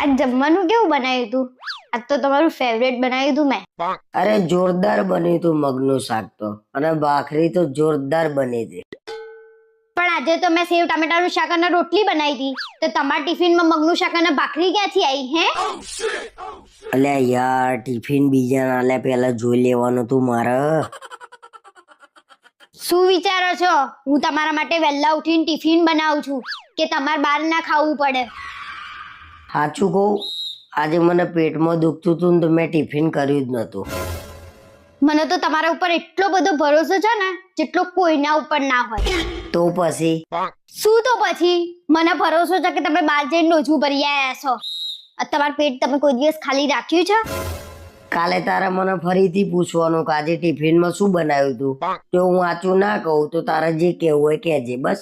આજ જમવાનું કેવું બનાવ્યું તું? આજ તો તમારું ફેવરેટ બનાવ્યું તું મેં. અરે જોરદાર બન્યું તું મગનું શાક તો. અને ભાખરી તો જોરદાર બની હતી. પણ આજે તો મેં સેવ ટામેટાનું શાક અને રોટલી બનાવી હતી. તો તમારા ટિફિનમાં મગનું શાક અને ભાખરી ક્યાંથી આવી હે? અલે યાર ટિફિન બીજા ના લે પેલા જોઈ લેવાનું તું મારે. શું વિચારો છો? હું તમારા માટે વહેલા ઉઠીને ટિફિન બનાવું છું કે તમારે બહાર ના ખાવું પડે. સાચું કહું આજે મને પેટમાં દુખતું હતું ને તો મેં ટિફિન કર્યું જ નતું મને તો તમારા ઉપર એટલો બધો ભરોસો છે ને જેટલો કોઈના ઉપર ના હોય. તો પછી? શું તો પછી? મને ભરોસો છે કે તમે બહાર જઈને નોજવું ભરી આવ્યા છો. તમારું પેટ તમે કોઈ દિવસ ખાલી રાખ્યું છે? કાલે તારે મને ફરીથી પૂછવાનું કે આજે ટિફિનમાં શું બનાવ્યું તું? જો હું આચું ના કહું તો તારે જે કહેવું હોય કહેજે બસ.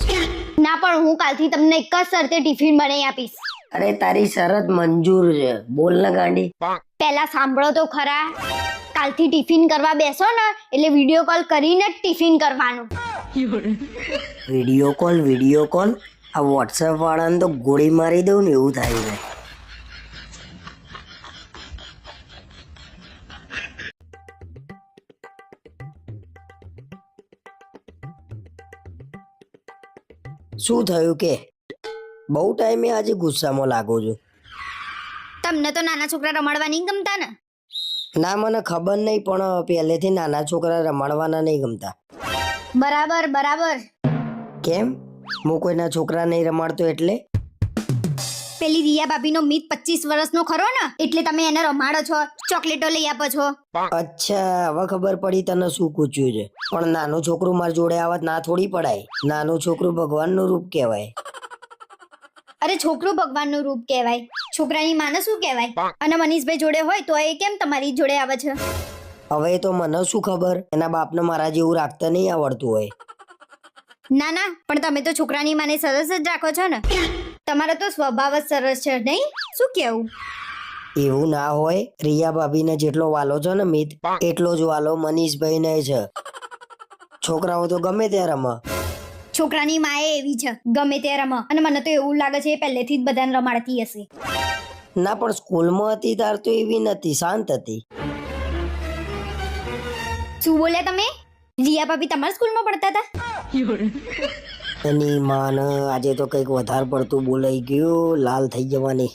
ના પણ હું કાલથી તમને એક જ શરતે ટિફિન બનાવી આપીશ. અરે તારી શરત મંજૂર છે. બોલ ને ગાંડી. પહેલા સાંભળો તો ખરા. કાલથી ટિફિન કરવા બેસો ને એટલે વીડિયો કોલ કરીને જ ટિફિન કરવાનું. વીડિયો કોલ વીડિયો કોલ આ વોટ્સએપ વાળાને તો ગોળી મારી દઉં ને એવું થાય છે. શું થયું કે? બહુ ટાઈમે આજે ગુસ્સામાં લાગો છો. તમને તો નાના છોકરા રમાડવા નહીં ગમતા ને? ના મને ખબર નહીં પણ પહેલેથી નાના છોકરા રમાડવાના નહીં ગમતા. બરાબર બરાબર. કેમ? હું કોઈના છોકરા નહીં રમાડતો એટલે? પેલી રિયા ભાભીનો મિત પચીસ વર્ષનો ખરો ને? એટલે તમે એને રમાડો છો ચોકલેટો લઈ આપો છો. અચ્છા હવે ખબર પડી તને શું પૂછ્યું છે. પણ નાનું છોકરું મારી જોડે આવત ના થોડી પડાય. નાનું છોકરું ભગવાનનું રૂપ કહેવાય. અરે છોકરું ભગવાનનું રૂપ કહેવાય. છોકરાની માને શું કહેવાય? અને મનીષભાઈ જોડે હોય તો એ કેમ તમારી જોડે આવે છે? હવે તો મને શું ખબર? એના બાપને મારા જેવું રાખતા નહીં આવડતું હોય. ના ના પણ તમે તો છોકરાની માને સરસ જ રાખો છો ને. તમારો તો સ્વભાવ જ સરસ છે નહીં? શું કેવું? એવું ના હોય. રિયા ભાભીને જેટલો વાલો છે ને મિત એટલો જ વાલો મનીષભાઈ ને છે. છોકરાઓ તો ગમે ત્યાં રમે. છોકરાની માએ એવી છે ગમે તે રમ. અને મને તો એવું લાગે છે એ પહેલેથી જ બધાને રમાડતી હશે. ના પણ સ્કૂલમાં હતી તાર તો એવી નથી શાંત હતી. શું બોલ્યા તમે? રિયા ભાભી તમારા સ્કૂલમાં ભણતા હતા? એની માન આજે તો કંઈક વધારે પડતું બોલાઈ ગયું લાલ થઈ જવાની.